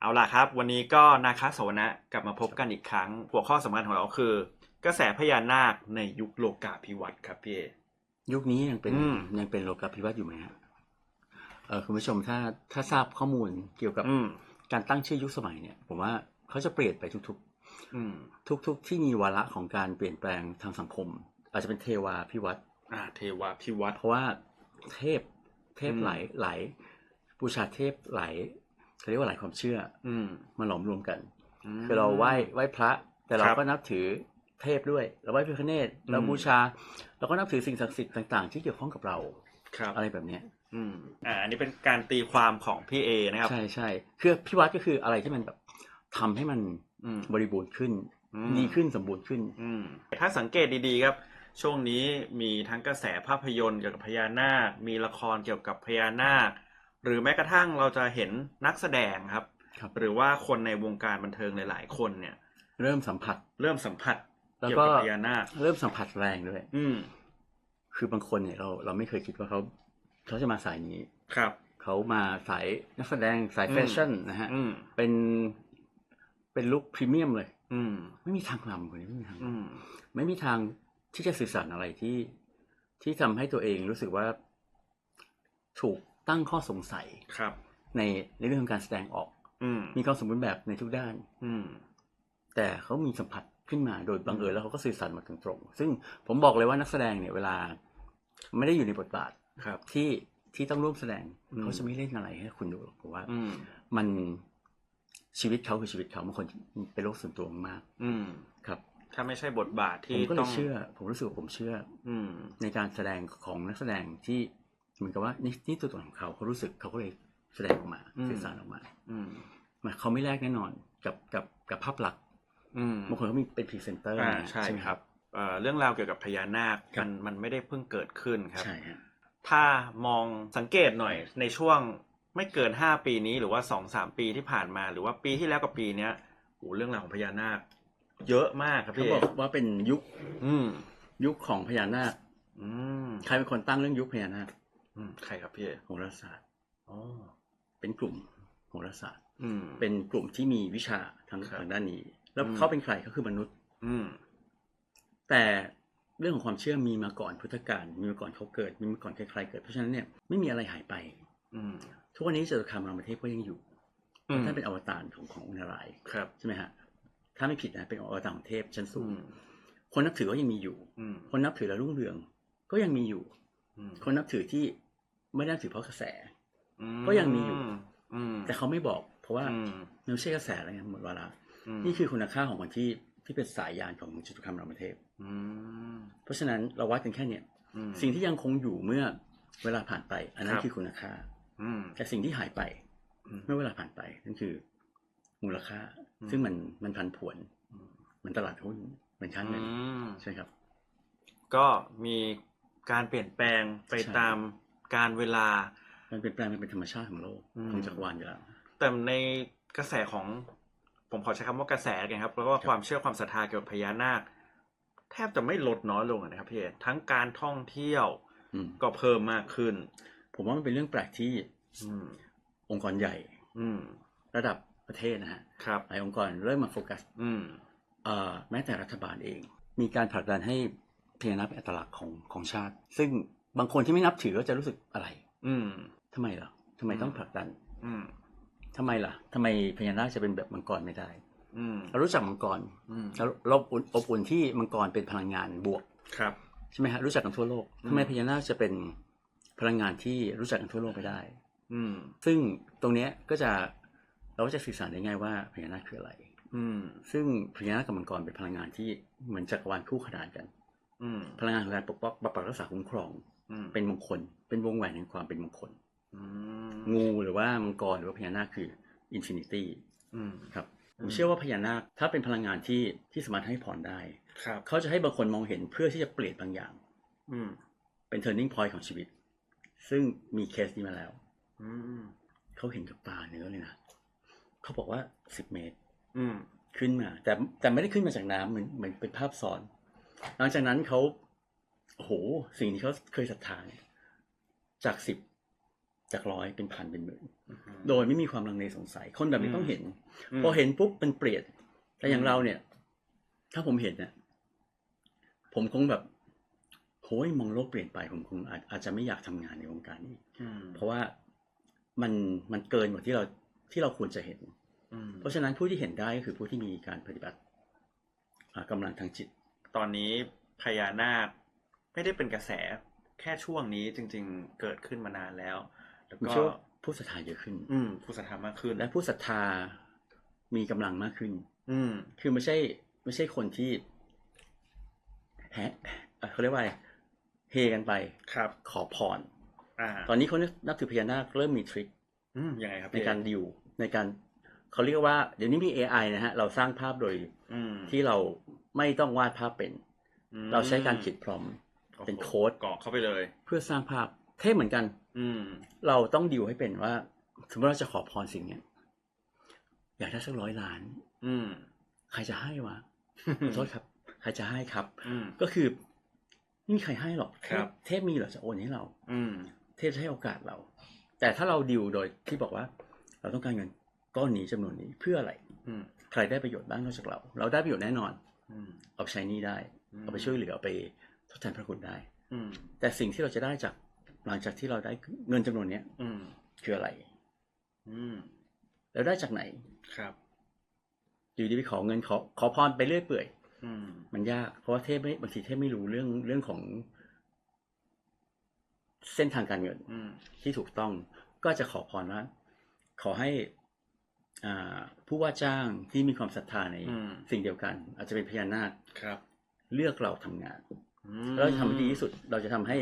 เอาล่ะครับ วันนี้ก็นาคาสวนะกลับมาพบกันอีกครั้ง หัวข้อสำคัญของเราคือ กระแสพญานาคในยุคโลกาภิวัตน์ครับพี่เอ ยุคนี้ยังเป็นอืม ยังเป็นโลกาภิวัตน์อยู่ไหมฮะเออคุณผู้ชมถ้าถ้าทราบข้อมูลเกี่ยวกับอืมการตั้งชื่อยุคสมัยเนี่ย ผมว่าเขาจะเปลี่ยนไปทุก อืมๆ ทุก ๆ ที่มีวาระของการเปลี่ยนแปลงทางสังคม อาจจะเป็นเทวาพิวัตรอ่าเทวาภิวัตน์ เพราะว่าเทพเทพอืม หลายหลายบูชาเทพหลาย เขาเรียกว่าหลายความเชื่อ อืมมาหลอมรวมกันมคือเราไหว้ไหว้พระ แต่เราครับก็นับถือเทพด้วย เราไหว้พระคเนศเราอืมบูชา เราก็นับถือสิ่งศักดิ์สิทธิ์ต่าง ๆ ที่เกี่ยวข้องกับเราครับอะไรแบบเนี้ยอืมอ่าอันนี้เป็นการตีความของพี่เอนะครับ ใช่ใช่คือพิวัตรก็คืออะไรที่มันแบบทำให้มันอืมบริบูรณ์ขึ้นอืมดีขึ้นสมบูรณ์ขึ้น อืมถ้าสังเกตดีๆครับ ช่วงนี้มีทั้งกระแสภาพยนตร์เกี่ยวกับพญานาค มีละครเกี่ยวกับพญานาค หรือแม้กระทั่งเราจะเห็นนักแสดงครับครับ หรือว่าคนในวงการบันเทิงหลาย ๆ คนเนี่ย เริ่มสัมผัส เริ่มสัมผัสแล้วเกี่ยวก็กับพญานาคเริ่มสัมผัสแรงด้วย อืม คือบางคนเนี่ยเราเราไม่เคยคิดว่าเขาเขาจะมาสายนี้ครับ เขามาสายนักแสดงสายอืมแฟชั่นนะฮะอืมเป็นเป็นลุคพรีเมียมเลย อืม ไม่มีทางลำคนนี้ไม่มีทางอืมไม่มีทางที่จะสื่อสารอะไรที่ที่ทำให้ตัวเองรู้สึกว่าถูก ตั้งข้อสงสัยครับในในเรื่องของการแสดงออกอืมมีความสมบูรณ์แบบในทุกด้าน อืมแต่เขามีสัมผัสขึ้นมาโดยบังเอิญแล้วเขาก็สื่อสารมาตรงๆซึ่งผมบอกเลยว่านักแสดงเนี่ยเวลา ไม่ได้อยู่ในบทบาทครับ ที่ที่ต้องร่วมแสดงอืมเขาจะไม่เล่นอะไรให้คุณดูหรอกผมว่าอืมมันชีวิตเขาคือชีวิตเขาบางคนเป็นโรคส่วนตัวมาก อืมๆครับ ถ้าไม่ใช่บทบาทผที่มก็เลต้อยงเชื่อ ผมรู้สึกว่าผมเชื่อ อืมในการแสดงของนักแสดงที่ เหมือนกับว่านี่นี่ตัวตนของเขาเขารู้สึกเขาก็เลยแสดงออกมาอืมสื่อสารออกมาอืมมันเขาไม่แลกแน่นอนกับกับกับภาพลักษณ์อืมบางคนเขามีเป็นพรีเซนเตอร์อ่านะใช่ไหมครับเอ่อเรื่องราวเกี่ยวกับพญานาคครับมันมันไม่ได้เพิ่งเกิดขึ้นครับใช่ฮะถ้ามองสังเกตหน่อยในช่วงไม่เกินห้าปีนี้หรือว่าสองสามปีที่ผ่านมา หรือว่าปีที่แล้วกับปีเนี้ยโอ้เรื่องราวของพญานาค เยอะมากครับเขาพี่บอกว่าเป็นยุค อืมยุคของพญานาคอืมใครเป็นคนตั้งเรื่องยุคพญานาค อืมใครครับพี่โหราศาสตร์อ๋อเป็นกลุ่มโหราศาสตร์ อืม เป็นกลุ่มที่มีวิชาทางครับทางด้านนี้ แล้วอืม เขาเป็นใครเขาคือมนุษย์ อืม แต่เรื่องของความเชื่อมีมาก่อนพุทธกาลมีมาก่อนเขาเกิด มีมาก่อนใครๆเกิดเพราะฉะนั้นเนี่ยไม่มีอะไรหายไป อืมทุกวันนี้จตุคามรามเทพก็ยังอยู่อืมท่านเป็นอวตารของของอุณารายณ์ครับ ใช่ไหมฮะถ้าไม่ผิดนะเป็นอวตารของเทพชั้นสูอืงม คนนับถือก็ยังมีอยู่ อืมคนนับถือแล้วรุ่งเรืองก็ยังมีอยู่ อืมคนนับถือที่ ไม่ได้นับถือเพราะกระแสอืก็ยังมีอยู่อืมแต่เขาไม่บอก เพราะว่าอืมมันไม่ใช่กระแสอะไรเงี้ยหมดเวลาอืมนี่คือคุณค่าของคนที่ที่เป็นสายยานของจตุคามรามเทพอืมเพราะฉะนั้นเราวัดกันแค่เนี้ยอืมสิ่งที่ยังคงอยู่เมื่อเวลาผ่านไป อันนั้คนรับคือคุณค่าอืมแต่สิ่งที่หายไปอืมเมื่อเวลาผ่านไปนั่นคือ มูลค่าอืมซึ่งมันมันพันผวนอืมเหมันตลาดหุ้นเหมือนค่าเงินอืมใช่ครับ ก็มีการเปลี่ยนแปลงไปใช่ตาม การเวลา มันเป็นแปลงมันเป็นธรรมชาติของโลกอืมของจักรวาลอยู่แล้วแต่ในกระแสของผมขอใช้คำว่ากระแสกันครับ แล้วก็ครับความเชื่อความศรัทธาเกี่ยวกับพญานาค แทบจะไม่ลดน้อยลงอะนะครับพี่เอกทั้งการท่องเที่ยวอืมก็เพิ่มมากขึ้น ผมว่ามันเป็นเรื่องแปลกที่อืมองค์กรใหญ่ อืมระดับประเทศนะฮะครับหลายองค์กรเริ่มมาโฟกัสอืมเอ่อแม้แต่รัฐบาลเอง มีการผลักดันให้พญานาคเป็นอัตลักษณ์ของของชาติ ซึ่ง บางคนที่ไม่นับถือก็จะรู้สึกอะไร อืมทำไมล่ะทำไมอืมต้องผลักดัน อืมทำไมล่ะทำไมพญานาคจะเป็นแบบมังกรไม่ได้ อืมเรารู้จักมังกรอืมเราเราอบอุ่นอบอุ่นที่มังกรเป็นพลังงานบวก ครับใช่ไหมฮะรู้จักกันทั่วโลกอืมทำไมพญานาคจะเป็นพลังงานที่รู้จักกันทั่วโลกไม่ได้ อืม ซึ่งตรงเนี้ยก็จะเราก็จะสื่อสารได้ง่ายว่าพญานาคคืออะไร อืม ซึ่งพญานาคกับมังกรเป็นพลังงานที่เหมือนจักรวาลคู่ขนานกัน อืม พลังงานของการปกป้องปกปักรักษาคุ้มครองอืม เป็นมงคล เป็นวงแหวนแห่งความเป็นมงคลอืมงูหรือว่ามังกรหรือว่าพญานาคคืออินฟินิตี้อืมครับผอืมมเชื่อว่าพญานาคถ้าเป็นพลังงานที่ที่สามารถให้พรได้ครับเขาจะให้บางคนมองเห็นเพื่อที่จะเปลี่ยนบางอย่าง อืมเป็น turning point ของชีวิต ซึ่งมีเคสนี้มาแล้ว อืมเขาเห็นกับตาเนื้อเลยนะเขาบอกว่าสิบเมตร อืมขึ้นมา แต่แต่ไม่ได้ขึ้นมาจากน้ำเหมือนเหมือนเป็นภาพซ้อน หลังจากนั้นเขา โอ้โห สิ่งที่เขาเคยศรัทธาเนี่ยจากสิบจากร้อยเป็นพันเป็นหมื่นอืมโดยไม่มีความลังเลสงสัย คนแบบนี้อืมต้องเห็นมพอเห็นปุ๊บมันเปลี่ยนแต่อย่างอืมเราเนี่ย ถ้าผมเห็นเนี่ยผมคงแบบโห้ยมองโลกเปลี่ยนไปผมคงอาจอาจจะไม่อยากทำงานในวงการนี้อืมเพราะว่ามันมันเกินกว่าที่เราที่เราควรจะเห็นอืมเพราะฉะนั้นผู้ที่เห็นได้ก็คือผู้ที่มีการปฏิบัติอ่ากำลังทางจิต ตอนนี้พญานาค ไม่ได้เป็นกระแสแค่ช่วงนี้จริง ๆ เกิดขึ้นมานานแล้ว แล้วผมก็เชื่อว่าผู้ศรัทธาเยอะขึ้น อืม ผู้ศรัทธามากขึ้น และผู้ศรัทธามีกำลังมากขึ้น อืม คือไม่ใช่ ไม่ใช่คนที่แฮะเอ่อเขาเรียกว่าอะไรเฮกันไปครับ ขอพรอ่า ตอนนี้คนนับถือพญานาคเริ่มมีทริคอืมยังไงครับในการดิวในการเขาเรียกว่าเดี๋ยวนี้มี AI นะฮะ เราสร้างภาพโดยอืมที่เราไม่ต้องวาดภาพเป็นอืมเราใช้การเขียนพร้อมโอ้โห เป็นโค้ดกรอกเข้าไปเลย เพื่อสร้างภาพเท่เหมือนกัน อืม เราต้องดิวให้เป็นว่าสมมติเราจะขอพรสิ่งเนี้ยอยากได้สักร้อยล้าน อืม ใครจะให้วะขอโทษครับ ใครจะให้ครับอืมก็คือไม่มีใครให้หรอกครับเทพมีเหรอจะโอนให้เรา อืม เทพจะให้โอกาสเรา แต่ถ้าเราดิวโดยที่บอกว่า เราต้องการเงินก้อนนี้จำนวนนี้เพื่ออะไร อืม ใครได้ประโยชน์บ้างนอกจากเรา เราได้ประโยชน์แน่นอนอืมเอาไปใช้หนี้ได้ เอาไปช่วยเหลือเอาไป ทดแทนพระคุณได้ อืมแต่สิ่งที่เราจะได้จากหลังจากที่เราได้เงินจำนวนเนี้ย อืมคืออะไร อืมแล้วได้จากไหนครับอยู่ดีไปขอเงินขอขอพรไปเรื่อยเปื่อยอืมมันยาก เพราะว่าเทพไม่บางทีเทพไม่รู้เรื่องเรื่องของ เส้นทางการเงินอืมที่ถูกต้อง ก็จะขอพรว่าขอให้อ่าผู้ว่าจ้างที่มีความศรัทธาในอืมสิ่งเดียวกัน อาจจะเป็นพญานาคครับเลือกเราทำงานอืม แล้วเราจะทำให้ดีที่สุด เราจะทำให้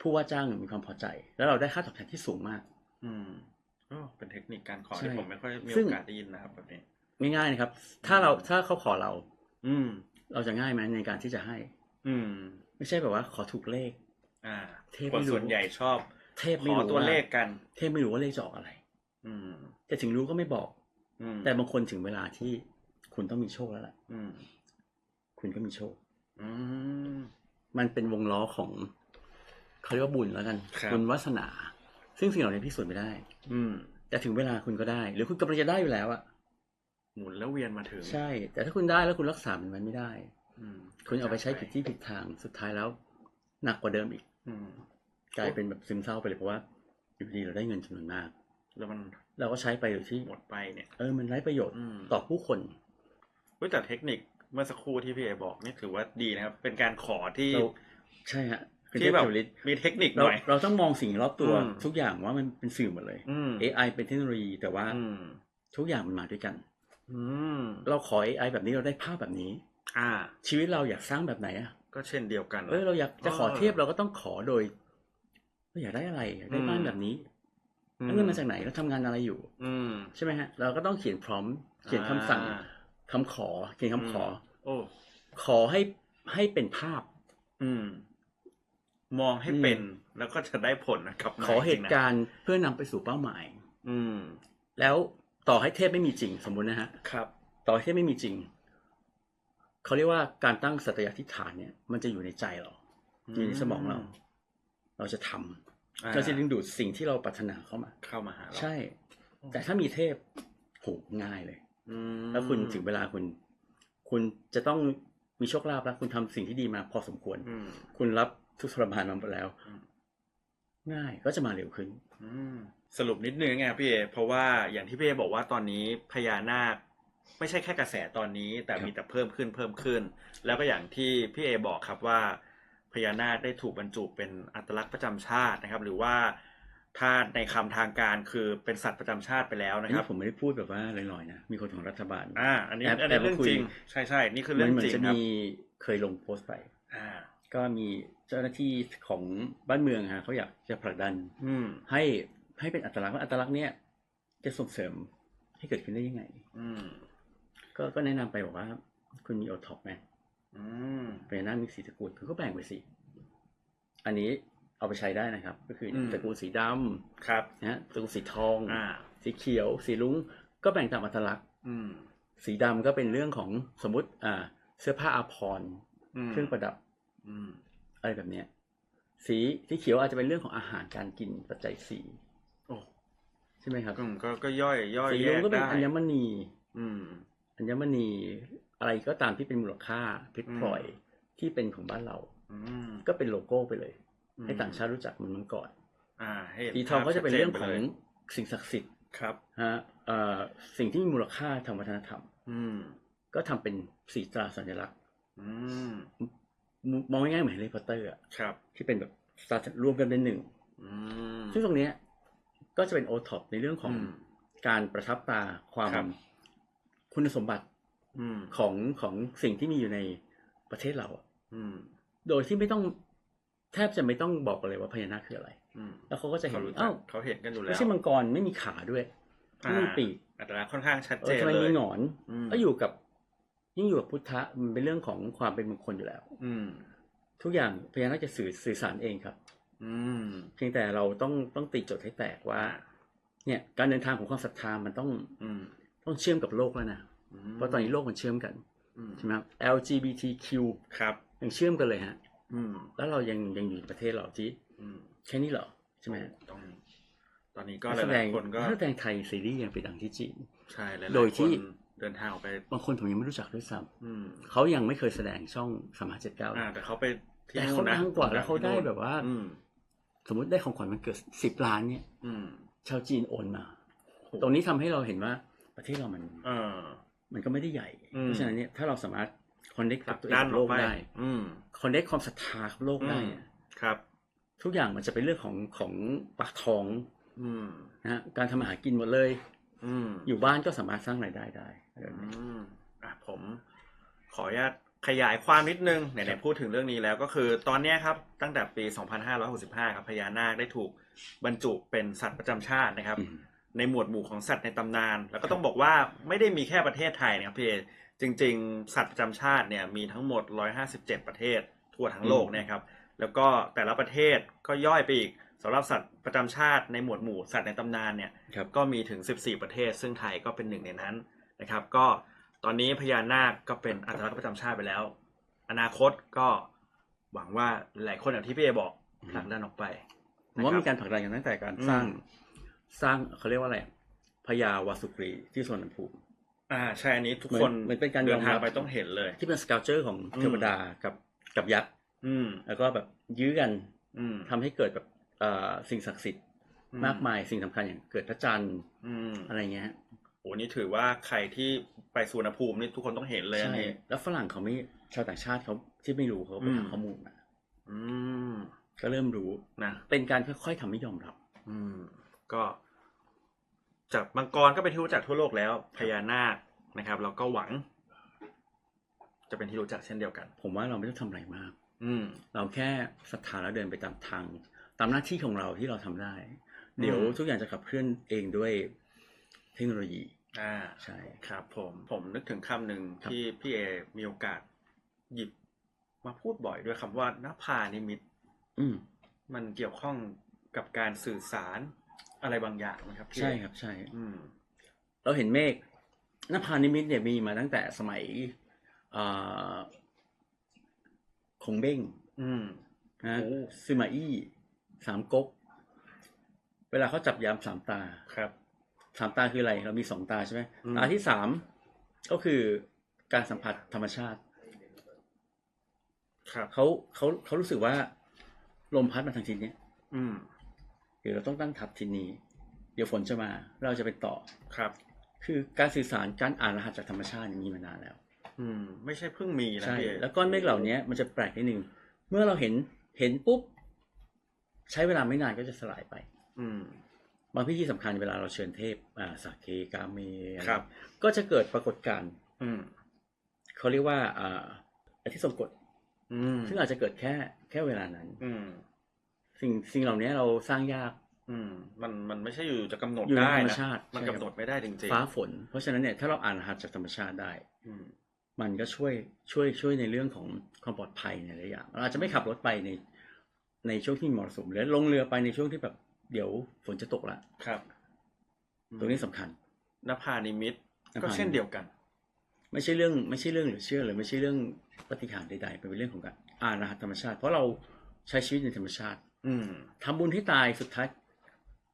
ผู้ว่าจ้างมีความพอใจ แล้วเราได้ค่าตอบแทนที่สูงมาก อืมก็เป็นเทคนิคการขอใช่ที่ผมไม่ค่อยมีซึ่โอง กาสได้ยินนะครับแบบนี้ ง่ายๆนะครับ ถ้าเราถ้าเขาขอเรา อืม เราจะง่ายไหมในการที่จะให้ อืม ไม่ใช่แบบว่าขอถูกเลข อ่าเทพคไม่นรู้ ส่วนใหญ่ชอบเทพขไม่อรู้ตัวว่าเลขกัน เทพไม่รู้ว่าเลขจะออกอะไร อืม แต่ถึงรู้ก็ไม่บอก อืมแต่บางคนถึงเวลาที่คุณต้องมีโชคแล้วล่ะ อืม คุณก็มีโชค อืมมันเป็นวงล้อของเขาเรียกว่าบุญแล้วกันครับบุญวาสนา ซึ่งสิ่งเหล่านี้พิสูจน์ไม่ได้ อืม แต่ถึงเวลาคุณก็ได้ หรือคุณกำลังจะได้อยู่แล้วอะหมุนแล้วเวียนมาถึงใช่ แต่ถ้าคุณได้แล้วคุณรักษามันไว้ไม่ได้ อืมคุณเอาไปใช้ผิดที่ผิดทางสุดท้ายแล้ว หนักกว่าเดิมอีก อืมกลายเป็นแบบซึมเศร้าไปเลยเพราะว่าอยู่ดีเราได้เงินจำนวนมาก แล้วมันเราก็ใช้ไปโดยที่หมดไปเนี่ย เออมันไร้ประโยชน์อืมต่อผู้คน เว้ยแต่เทคนิค เมื่อสักครู่ที่พี่เอบอกนี่ถือว่าดีนะครับ เป็นการขอที่เราใช่ฮะคุณที่แบบเทพจุลิศมีเทคนิคหเราน่อยเราต้องมองสิ่งรอบตัวอืมทุกอย่างว่ามันเป็นสื่อหมดเลยอืม AI เป็นเทคโนโลยีแต่ว่าอืมทุกอย่างมันมาด้วยกันอืมเราขอ AI แบบนี้เราได้ภาพแบบนี้ อ่า ชีวิตเราอยากสร้างแบบไหนอะก็เช่นเดียวกันเออเราอยากจะขอเออเทพเราก็ต้องขอโดยเราอยากได้อะไรอยากได้บ้านอืมแบบนี้แล้วเงินมาจากไหนเราทำงานอะไรอยู่ อืมใช่ไหมฮะ เราก็ต้องเขียนพร้อมเขียนคำสั่ง อ่าคำขอเขียนคำขอ โอ้ขอให้ให้เป็นภาพ อืม มองให้อืมเป็น แล้วก็จะได้ผลนะครับ ขอเหตุการณ์เพื่อนำไปสู่เป้าหมาย อืม แล้วต่อให้เทพไม่มีจริงสมมุตินะฮะครับ ต่อให้เทพไม่มีจริงเขาเรียกว่าการตั้งสัตยาธิฐานเนี่ย มันจะอยู่ในใจเราอยู่ในสมองเรา เราจะทำอ่าเราจะดึงดูดสิ่งที่เราปรารถนาเข้ามา เข้ามาหาเราใช่ แต่ถ้ามีเทพโหง่ายเลยอืม แล้วคุณถึงเวลาคุณ คุณจะต้องมีโชคลาภแล้ว คุณทำสิ่งที่ดีมาพอสมควรอืมคุณรับทุกข์ทรมานมาหมดแล้วอืมง่ายก็จะมาเร็วขึ้นอืมสรุปนิดนึงไงพี่เอเพราะว่าอย่างที่พี่เอบอกว่าตอนนี้พญานาคไม่ใช่แค่กระแสตอนนี้ แต่ครับมีแต่เพิ่มขึ้นเพิ่มขึ้น แล้วก็อย่างที่พี่เอบอกครับว่าพญานาคได้ถูกบรรจุเป็นอัตลักษณ์ประจำชาตินะครับ หรือว่า ถ้าในคำทางการคือเป็นสัตว์ประจำชาติไปแล้วอันนะคนี้รับผมไม่ได้พูดแบบว่าลอยๆนะมีคนของรัฐบาลอ่าอันนี้แอบอันนี้แอบมาเรื่องคุยจริงใช่ใช่นี่คือมัเรื่นองเหมือจรินงจะครับมีเคยลงโพสต์ไป อ่า ก็มีเจ้าหน้าที่ของบ้านเมืองฮะเขาอยากจะผลักดัน อืมให้ให้เป็นอัตลักษณ์ว่าอัตลักษณ์เนี่ยจะส่งเสริมให้เกิดขึ้นได้ยังไง อืมก็ก็แนะนำไปบอกว่า คุณมีโอท็อปไหมอืมเป็นหน้ามีสีตระกูลคุณก็แบ่งไปสิ อันนี้ เอาไปใช้ได้นะครับ ก็คืออมตระกูลสีดำครับนะฮะตระกูลสีทองอ่าสีเขียว สีลุ้งก็แบ่งตามอัตลักษณ์อืมสีดำก็เป็นเรื่องของสมมติอ่า เสื้อผ้าอาภรณ์มเครื่องประดับอืมอะไรแบบเนี้ย สีสีเขียวอาจจะเป็นเรื่องของอาหารการกินปัจจัยสีโอ้ใช่ไหมครับก็ก็ก็ย่อยย่อยสีแยรุ้งกก็เป็นได้อัญมณี อืมอัญมณีอะไรก็ตามที่เป็นมูลค่าเพชรอืมพลอยที่เป็นของบ้านเราอืมก็เป็นโลโก้ไปเลยอืม ให้ต่างชาติรู้จักมันมันก่อนอ่าให้ห็นสีทองก็จะเป็นเรื่องภาพขชัดองจนไปลยสิ่งศักดิ์สิทธิ์ครับฮะเอ่อสิ่งที่มีมูลค่าทางวัฒนธรรม อืม ก็ทำเป็นสีตราสัญลักษณ์ อืมมองง่ายๆเหมือนแฮร์รี่พอตเตอร์อะครับ ที่เป็นแบบตราสัญรวมกันเป็นหนึ่งอืมซึ่งตรงเนี้ย ก็จะเป็นโอท็อปในเรื่องของอืมการประทับตาความครับคุณสมบัติอืมของของสิ่งที่มีอยู่ในประเทศเราอะอืม โดยที่ไม่ต้อง แทบจะไม่ต้องบอกกันเลยว่าพญานาคคืออะไร อืมแล้วเขาก็จะเห็เขานรู้จัอ้ากวเขาเห็นกันอยู่แล้วไม่ใช่มังกรไม่มีขาด้วยไม่มีปีกอัตราค่อนข้างชัดเอเจอนทำไมเลยมีหงอนอืมก็อยู่กับยิ่งอยู่กับพุทธะมันเป็นเรื่องของความเป็นมงคลอยู่แล้ว อืม ทุกอย่างพญานาคจะสื่อสื่อสารเองครับ อืม เพียงแต่เราต้องต้องตีโจทย์ให้แตกว่า เนี่ยการเดินทางของความศรัทธามันต้องอืมต้องเชื่อมกับโลกแล้วนะมเพราะตอนนี้โลกมันเชื่อมกันอืมใช่ไหมครับ LGBTQ ครับ ยังเชื่อมกันเลยฮะ อืม แล้วเรายังยังอยู่ในประเทศเราที่อืมแค่นี้เหรอใช่ไหมฮะต้องตอนนี้ก็นักหแสดลางยๆคนก็นักแสดงไทยซีรีส์ยังไปดังที่จีนใช่หลายๆโดยที่คนเดินทางออกไปบางคนผมยังไม่รู้จักด้วยซ้อืมำเขายังไม่เคยแสดงช่องสามารถเจ็ดเก้าอ่าแต่เขาไปที่แต่นู่เขานนะดังกว่าแล้วเขาได้ที่นู่นแบบว่าอืมสมมติได้ของขวัญมันเกิดสิบล้านเนี่ย อืมชาวจีนโอนมา ตรงนี้ทำให้เราเห็นว่าประเทศเรามันเออมันก็ไม่ได้ใหญ่อืมเพราะฉะนั้นเนี่ยถ้าเราสามารถ คอนเนคผกัลับกตัวเองด้านกับอโลอกกไปได้อืมคอนเนคความศรัทธากับโลกได้เนี่ยครับ ทุกอย่างมันจะเป็นเรื่องของของปากท้องอืมนะฮะการทำอาหารกินหมดเลยอืมอยู่บ้านก็สามารถสร้างรายได้ได้อะไรแบบอืนี้มอะผมขออนุญาตขยายความนิดนึงไหนๆพูดถึงเรื่องนี้แล้วก็คือตอนเนี้ยครับตั้งแต่ปี 2565 ครับพญานาคได้ถูกบรรจุเป็นสัตว์ประจำชาตินะครับอืมในหมวดหมู่ของสัตว์ในตำนาน แล้วก็ต้องบอกว่าไม่ได้มีแค่ประเทศไทยนะครับพี่เอ จริง ๆ สัตว์ประจำชาติเนี่ยมีทั้งหมด 157 ประเทศทั่วทั้งโลกเนะครับแล้วก็แต่ละประเทศก็ย่อยไปอีกสำหรับสัตว์ประจำชาติในหมวดหมู่สัตว์ในตำนานเนี่ยครับก็มีถึง 14 ประเทศ ซึ่งไทยก็เป็นหนึ่งในนั้นนะครับ ก็ตอนนี้พญานาคก็เป็นอัตลักษณ์ประจำชาติไปแล้ว อนาคตก็หวังว่าหลายคนอย่างที่พี่เอบอกอืมผลักดันออกไปผมว่านะคมีบการผลักดันกันตั้งแต่การอืมสร้างสร้างเขาเรียกว่าอะไรพญาวาสุกรีที่สวนภูมิ อ่าใช่อันนี้ทุกเหมือนคนเหมือนเป็นการเดิยอนมรับทางไปต้องเห็นเลย ที่เป็นสเกลเจอร์ของอืมเทวดากับกับยักษ์อืมแล้วก็แบบยื้อกันอืมทำให้เกิดแบบเอ่อสิ่งศักดิ์สิทธิ์อืมากมายสิ่งสำคัญอย่างเกิดพระจันทร์อืมอะไรเงี้ยฮะโอ้นี่ถือว่าใครที่ไปสุวรรณภูมินี่ทุกคนต้องเห็นเลยอันใช่นี้แล้วฝรั่งเขาไม่ชาวต่างชาติเขาที่ไม่รู้เขาไปอืมหาข้อมูลมาอืมก็เริ่มรู้นะเป็นการค่อยๆทำให้ยอมรับ อืม ก็ จากมังกรก็เป็นที่รู้จักทั่วโลกแล้วพญานาคนะครับแล้วก็หวัง จะเป็นที่รู้จักเช่นเดียวกัน ผมว่าเราไม่ต้องทำอะไรมาก อืม เราแค่ศรัทธาแล้วเดินไปตามทาง ตามหน้าที่ของเราที่เราทำได้ เดี๋ยวอืมทุกอย่างจะขับเคลื่อนเองด้วยเทคโนโลยี อ่าใช่ ครับ ผมผมนึกถึงคำหนึ่งครับ ที่พี่เอมีโอกาสหยิบมาพูดบ่อยด้วยคำว่านภานิมิต อืม มันเกี่ยวข้องกับการสื่อสาร อะไรบางอย่างไหมครับพี่ใช่ครับ ใช่ อืม เราเห็นเมฆนภานิมิตเนี่ยมีมาตั้งแต่สมัยอ่าคงเบ้งอืมนะโอ้ซึมาอี้สามก๊ก เวลาเขาจับยามสามตาครับสามตาคืออะไร เรามีสองตาใช่ไหมอืมตาที่สามก็คือการสัมผัสธรรมชาติ ครับเขาเขาเขารู้สึกว่า ลมพัดมาทางทิศเนี้ยอืม เดี๋ยวเราต้องตั้งทับทิศนี้ เดี๋ยวฝนจะมาเราจะไปต่อครับ คือการสื่อสารการอ่านรหัสจากธรรมชาติเนี่ยมีมานานแล้ว อืม ไม่ใช่เพิ่งมีนะใช่พี่แล้วก้อนเมฆเหล่านี้มันจะแปลกนิดนึงเมื่อเราเห็นเห็นปุ๊บ ใช้เวลาไม่นานก็จะสลายไป อืมบางพิธีสำคัญเวลาเราเชิญเทพอ่าสักเคกาเมอะไรครับ ก็จะเกิดปรากฏการณ์อืมเขาเรียกว่า อ่าอาทิตย์ทรงกฎอืมซึ่งอาจจะเกิดแค่แค่เวลานั้น อืม สิ่งสิ่งเหล่านี้เราสร้างยาก อืม มันมันไม่ใช่อยู่จะกำหนดอยู่ในได้ธรรมนะชาติมันใช่ครับกำหนดไม่ได้จริงๆฟ้าฝน เพราะฉะนั้นเนี่ยถ้าเราอ่านรหัสจากธรรมชาติได้ อืมมันก็ช่วยช่วยช่วยในเรื่องของความปลอดภัยในหลายอย่างเราอาจจะไม่ขับรถไปในในช่วงที่มีมรสุมหรือลงเรือไปในช่วงที่แบบเดี๋ยวฝนจะตกละครับ ตรงนี้สำคัญนภานิมิตนภานิมิตก็เช่นเดียวกัน ไม่ใช่เรื่องไม่ใช่เรื่องหรือเชื่อหรือไม่ใช่เรื่องปฏิหารย์ใดๆเป็นเรื่องของการอ่านรหัสธรรมชาติ เพราะเราใช้ชีวิตในธรรมชาติ อืมทำบุญให้ตายสุดท้าย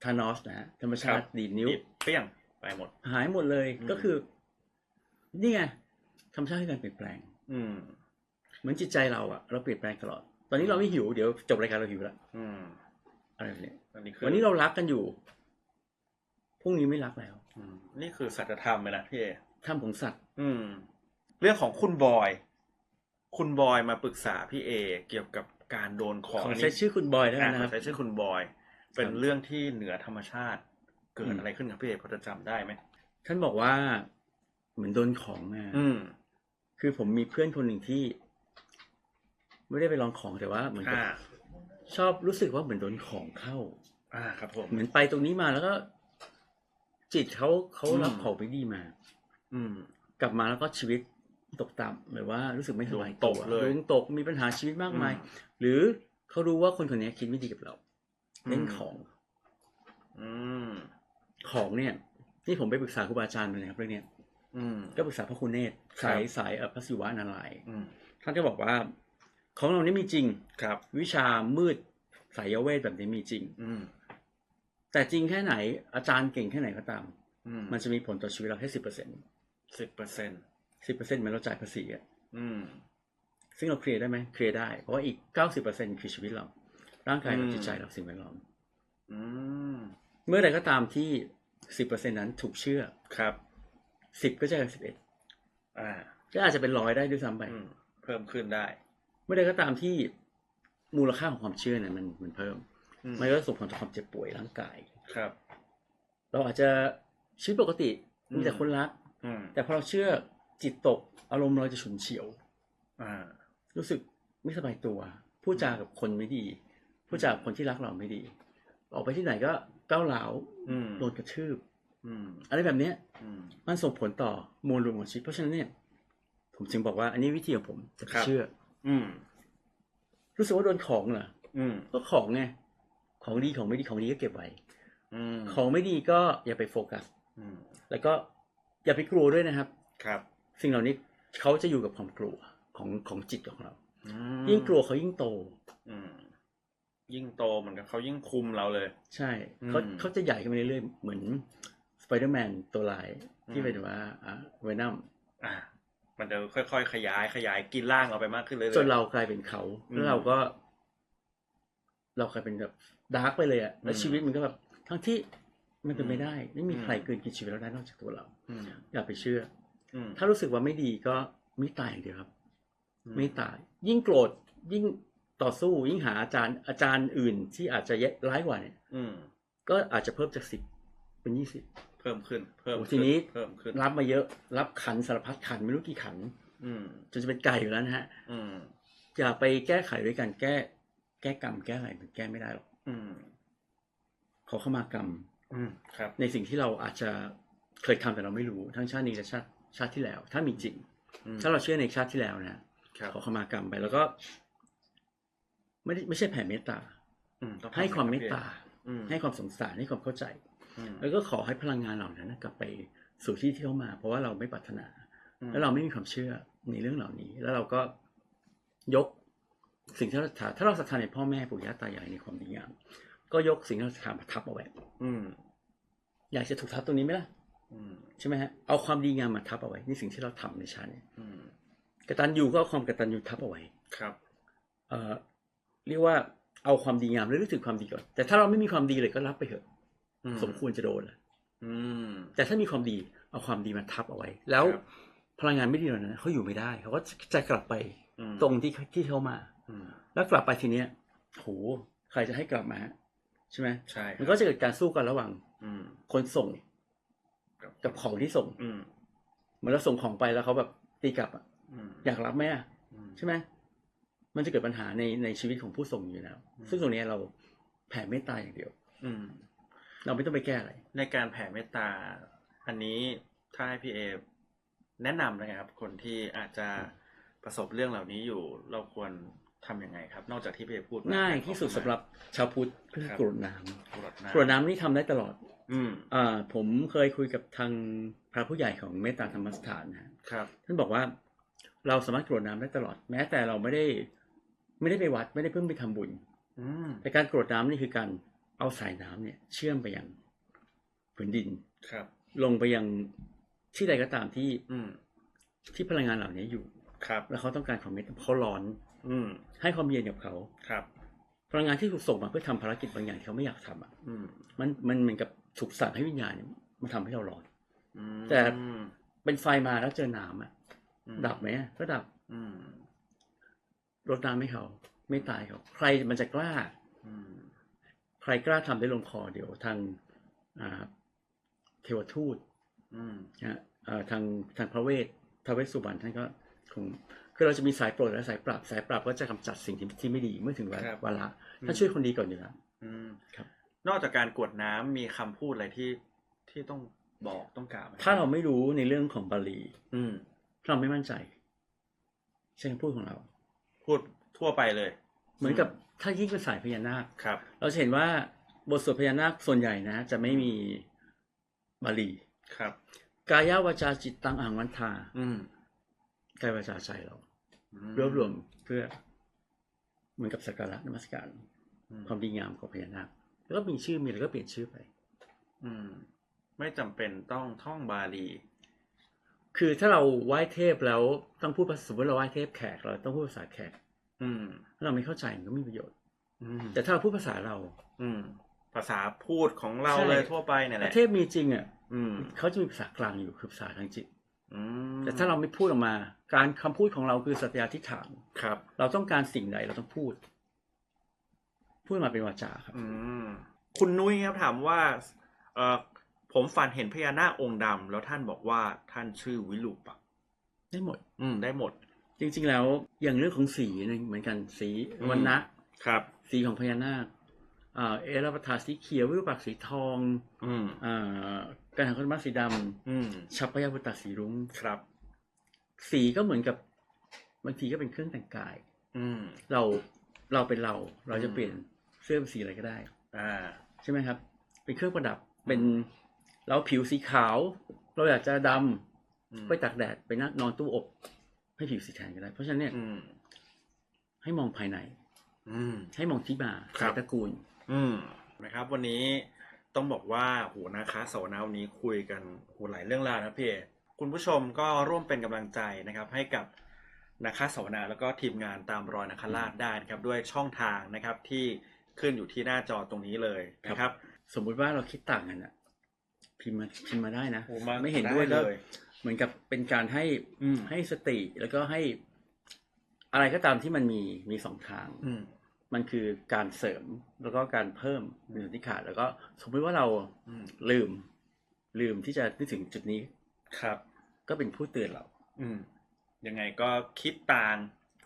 ทานอสนะฮะธรรมชาครัติบดีดนิ้วเปรี้ยงไปหมด หายหมดเลยอืมก็คือ นี่ไงธรรมชาติให้การเปลี่ยนแปลง อืม เหมือนจิตใจเราอะเราเปลี่ยนแปลงตลอด ตอนนี้เราไม่หิวเดี๋ยวจบรายการเราหิวแล้วอืมอะไรแบบเนี้ยอันนี้คือวันนี้เรารักกันอยู่พรุ่งนี้ไม่รักแล้วอืมนี่คือสัจธรรมเลยนะพี่เอทำของสัตว์ อืม เรื่องของคุณบอย คุณบอยมาปรึกษาพี่เอ เกี่ยวกับ การโดนของขออันใช้นี้ชื่อคุณบอยแล้วกัอะนนะขคอรับใช้ชื่อคุณบอย เป็นครับเรื่องที่เหนือธรรมชาติ เกิอืดมอะไรขึ้นครับพี่เอพอจะจำได้ไหมท่านบอกว่าเหมือนโดนของมาอืมคือผมมีเพื่อนคนหนึ่งที่ ไม่ได้ไปลองของแต่ว่าเหมือนกับอ่าชอบรู้สึกว่าเหมือนโดนของเข้า อ่าครับผมเหมือนไปตรงนี้มาแล้วก็ จิตเขาเขาอืมรับของไปดีมา อืม กลับมาแล้วก็ชีวิตตกต่ำหรือว่ารู้สึกไม่สบายดวงตตัวกเลยดวงตกมีปัญหาชีวิตมากมายอืม หรือเขารู้ว่าคนคนนี้คิดไม่ดีกับเราอืมเล่นของอืมของเนี่ย นี่ผมไปปรึกษาครูบาอาจารย์มาเลยครับเรื่องเนี้ยอืมก็ปรึกษาพระคุณเนตรครับสายสายเอ่อพระศิวะนารายณ์อืมท่านก็บอกว่า ของเรานี่มีจริงครับ วิชามืดสายเวทแบบนี้มีจริง อืมแต่จริงแค่ไหน อาจารย์เก่งแค่ไหนก็ตามอืมมันจะมีผลต่อชีวิตเราแค่สิบเปอร์เซ็นต์สิบเปอร์เซ็นต์สิบเปอร์เซ็นต์มันเราจ่ายภาษีอะอืม ซึ่งเราเคลียร์ได้ไหมเคลียร์ได้ เพราะว่าอีกเก้าสิบเปอร์เซ็นต์คือชีวิตเรา ร่างกายเราอืมจิตใจเราสิ่งแวดล้อมอืมเมื่อใดก็ตามที่สิบเปอร์เซ็นต์นั้นถูกเชื่อครับสิบก็จะกลายเป็นสิบเอ็ดอ่าก็อาจจะเป็นร้อยได้ด้วยซ้ำไปอืมเพิ่มขึ้นได้ เมื่อใดก็ตามที่มูลค่าของความเชื่อเนี่ยมันมันเพิ่มอืมมันก็ส่งผลต่อความเจ็บป่วยร่างกายครับ เราอาจจะชีวิตปกติอืมมีแต่คนรักอืมแต่พอเราเชื่อจิตตก อารมณ์เราจะฉุนเฉียว อ่า รู้สึกไม่สบายตัว พูดจากับคนไม่ดี พูดจากับคนที่รักเราไม่ดี ออกไปที่ไหนก็ก้าวร้าวอืมโดนกระทืบอืมอะไรแบบเนี้ยอืมมันส่งผลต่อมวลรวมของชีวิตเพราะฉะนั้นเนี่ย ผมจึงบอกว่าอันนี้วิธีของผมจะครับเชื่อ อืมรู้สึกว่าโดนของเหรออืมก็ของไงของดีของไม่ดีของดีก็เก็บไว้อืมของไม่ดีก็อย่าไปโฟกัสอืมแล้วก็อย่าไปกลัวด้วยนะครับ ครับ สิ่งเหล่านี้เขาจะอยู่กับความกลัว ของของจิตของเราอืมยิ่งกลัวเขายิ่งโตอืมยิ่งโตเหมือนกับเขายิ่งคุมเราเลย ใช่อืมเขาเขาจะใหญ่ขึ้นไปเรื่อยๆเหมือนสไปเดอร์แมนตัวลายอืที่มเป็นว่าอ่าเวนัมอ่ามันจะค่อยๆขยายขยายกินร่างเราไปมากขึ้นเรื่อยๆจนเรากลายเป็นเขาอืมแล้วเราก็ เรากลายเป็นแบบดาร์กไปเลยอะแล้วอืมชีวิตมันก็แบบทั้งที่มันเป็นอืมไม่ได้ ไม่มีอืมใครเกินกินชีวิตเราได้นอกจากตัวเราอืมอย่าไปเชื่ออืมถ้ารู้สึกว่าไม่ดีก็ไม่ตายอย่างเดียวครับอื ไม่ตาย ยิ่งโกรธยิ่งต่อสู้ยิ่งหาอาจารย์อาจารย์อื่นที่อาจจะแย่ร้ายกว่าเนี่ยอืมก็อาจจะเพิ่มจากสิบเป็นยี่สิบเพิ่มขึ้น เพิ่มโอ้ขึ้ทีนี้เพิ่มขึ้นรับมาเยอะ รับขันสารพัดขันไม่รู้กี่ขัน อืมจนจะเป็นไก่อยู่แล้วนะฮะอืมอย่าไปแก้ไขด้วยการแก้ แก้กรรมแก้อะไรมันแก้ไม่ได้หรอกอืมขอเข้ามากรรมอืมครับ ในสิ่งที่เราอาจจะเคยทำแต่เราไม่รู้ ทั้งชาตินี้และชาติชาติที่แล้ว ถ้ามีจริงอืมถ้าเราเชื่อในชาติที่แล้วนะครับ ขอเข้ามากรรมไปแล้วก็ ไม่ได้ไม่ใช่แผ่เมตตาอืมต้องทำให้ความเมตอย่งตาอืมให้ความสงสารให้ความเข้าใจอืมแล้วก็ขอให้พลังงานเหล่านั้นนะกลับไปสู่ที่ที่เขามา เพราะว่าเราไม่ปรารถนาอืมแล้วเราไม่มีความเชื่อในเรื่องเหล่านี้ แล้วเราก็ยกสิ่งที่เราศรัทธาถ้าเราศรัทธาในพ่อแม่ปู่ย่าตายายในความดีงามก็ยกสิ่งที่เราศรัทธามาทับเอาไว้อืมอยากจะถูกทับตรงนี้ไหมล่ะอืมใช่ไหมฮะเอาความดีงามมาทับเอาไว้นี่สิ่งที่เราทำในชาตินี้อืม กตัญญูก็เอาความกตัญญูทับเอาไว้ครับเอ่อเรียกว่าเอาความดีงามแล้วนึกถึงความดีก่อน แต่ถ้าเราไม่มีความดีเลยก็รับไปเถอะอืสมควรจะโดนแหละอืมแต่ถ้ามีความดีเอาความดีมาทับเอาไว้ แล้วครับพลังงานไม่ดีเหล่านั้นเขาอยู่ไม่ได้เขาก็จะกลับไปอืมตรงที่ที่เขามาอืมแล้วกลับไปทีเนี้ยโหใครจะให้กลับมาใช่ไหมใช่ครับมันก็จะเกิดการสู้กันระหว่างอืมคนส่ง กับของที่ส่งอืมเหมือนเราส่งของไปแล้วเขาแบบตีกลับอะ อืมอยากรับไหมอะอืมใช่ไหมมันจะเกิดปัญหาในในชีวิตของผู้ส่งอยู่แล้วอืมซึ่งตรงเนี้ยเราแผ่เมตตาอย่างเดียว อืม เราไม่ต้องไปแก้อะไร ในการแผ่เมตตา อันนี้ถ้าให้พี่เอแนะนำนะครับ คนที่อาจจะประสบเรื่องเหล่านี้อยู่ เราควรทำยังไงครับ นอกจากที่พี่เอพูดมง่ายที่สุดสำหรับชาวพุทธก็คือกรวดน้กรวดำน้ำกรวดน้ำนี่ทำได้ตลอด อืมอ่าผมเคยคุยกับทางพระผู้ใหญ่ของเมตตาธรรมสถานนะฮะครับ ท่านบอกว่า เราสามารถกรวดน้ำได้ตลอด แม้แต่เราไม่ได้ไม่ได้ไปวัดไม่ได้เพิ่งไปทำบุญอืมแต่การกรวดน้ำนี่คือการเอาสายน้ำเนี่ย เชื่อมไปยังผืนดินครับ ลงไปยังที่ใดก็ตามที่ อืมที่พลังงานเหล่านี้อยู่ครับ แล้วเขาต้องการความเย็นเขาร้อน อืมให้ความเย็นกับเขาครับ พลังงานที่ถูกส่งมาเพื่อทำภารกิจบางอย่างที่เขาไม่อยากทำอะอืมมันมันเหมือนกับถูกสั่งให้วิญญาณเนี่ยมาทำให้เราร้อนอืมแต่เป็นไฟมาแล้วเจอน้ำอะอืม ดับไหมอะก็ดับอืมรดน้ำให้เขา ไม่ตายเขา ใครมันจะกล้าอืมใครกล้าทำได้ลงคอเดี๋ยวทางอ่าเทวทูตอืมนะฮะเอ่อทางทางพระเวทพระเวสสุวรรณท่านก็คงคือเราจะมีสายโปรดและสายปราบสายปราบก็จะกำจัดสิ่งที่ที่ไม่ดีเมื่อถึงวาครับวาระท่านช่วยคนดีก่อนอยู่แล้วอืมครับ นอกจากการกรวดน้ำมีคำพูดอะไรที่ที่ต้องบอกต้องกล่าวไหมถ้าเราไม่รู้ในเรื่องของบาลี อืม เราไม่มั่นใจใช่คำพูดของเรา พูดทั่วไปเลย เหมือนกับถ้ายิ่งเป็นสายพญานาคครับ เราจะเห็นว่าบทสวดพญานาคส่วนใหญ่นะ จะไม่มีบาลีครับ กายาวาจาจิตตังอ่างวันทา อืมกายวาจาใจเราอืรวบรวมเพื่อ เหมือนกับสักการะนมัสการอืมความดีงามของพญานาคแล้วก็มีชื่อมีอะไรก็เปลี่ยนชื่อไป อืม ไม่จำเป็นต้องท่องบาลี คือถ้าเราไหว้เทพแล้วต้องพูดภาษาสมมติเราไหว้เทพแขกเราต้องพูดภาษาแขก อืมถ้าเราไม่เข้าใจมันก็ไม่มีประโยชน์ อืมแต่ถ้าเราพูดภาษาเรา อืม ภาษาพูดของเราใช่ เลยทั่วไปเนี่ยแหละเทพมีจริงอะอืมเขาจะมีภาษากลางอยู่คือภาษาทางจิต อืมแต่ถ้าเราไม่พูดออกมา การคำพูดของเราคือสัตยาธิฐาน ครับ เราต้องการสิ่งใดเราต้องพูด พูดมาเป็นวาจาครับ อืมคุณนุ้ยครับถามว่าเออ ผมฝันเห็นพญานาคองค์ดำแล้วท่านบอกว่าท่านชื่อวิรูปักษ์ได้หมด อืม ได้หมด จริง ๆ แล้วอย่างเรื่องของสีเนี่ยเหมือนกันสีอืมวันนะครับ สีของพญานาคอ่าเอราปทาสีเขียววิรูปักษ์สีทอง อืมอ่าการหันคนมาสีดอืมำชัพพยาพุตตาสีรุ้งครับ สีก็เหมือนกับบางทีก็เป็นเครื่องแต่งกาย อืม เราเราเป็นเรา เราจะอืมเปลี่ยนเสื้อเป็นสีอะไรก็ได้ อ่า ใช่ไหมครับ เป็นเครื่องประดับเป็น เราผิวสีขาว เราอยากจะดำอืมไปตากแดดไปนั่งนอนตู้อบ ให้ผิวสีแทนก็ได้ เพราะฉะนั้นเนี่ยอืมให้มองภายในอืมให้มองที่มาครับสายตระกูล อืมนะครับ วันนี้ต้องบอกว่าโหนะคะเสาวนาวันนี้คุยกันโหหลายเรื่องราวนะพี่เอคุณผู้ชมก็ร่วมเป็นกำลังใจนะครับ ให้กับนะคะเสาวนาแล้วก็ทีมงานตามรอยนาคราชได้นะครับ ด้วยช่องทางนะครับที่ขึ้นอยู่ที่หน้าจอตรงนี้เลยนะครับ สมมุติว่าเราคิดต่างกันอะ พิมพ์มาพิมพ์มาได้นะโอ้มาไม่เห็นด้วยได้ก็เลย เหมือนกับเป็นการให้อืมให้สติแล้วก็ให้ อะไรก็ตามที่มันมีมีสองทาง อืม มันคือการเสริมแล้วก็การเพิ่มในส่วนที่ขาด แล้วก็สมมติว่าเราอืม ลืม ลืมที่จะนึกถึงจุดนี้ ครับ ก็เป็นผู้เตือนเรา อืม ยังไงก็คิดต่าง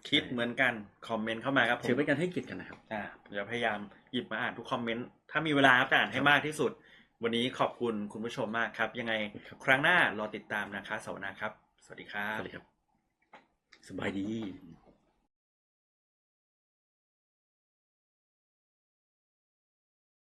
คิดใช่เหมือนกัน คอมเมนต์เข้ามาครับผม ถือเป็นการให้เกียรติกันนะครับ อ่าผมจะพยายามหยิบมาอ่านทุกคอมเมนต์ ถ้ามีเวลาก็อ่านให้มากที่สุด วันนี้ขอบคุณคุณผู้ชมมากครับ ยังไงครับครั้งหน้ารอติดตามนะคะเสาร์หน้าครับ สวัสดีครับ สวัสดีครับ สบายดี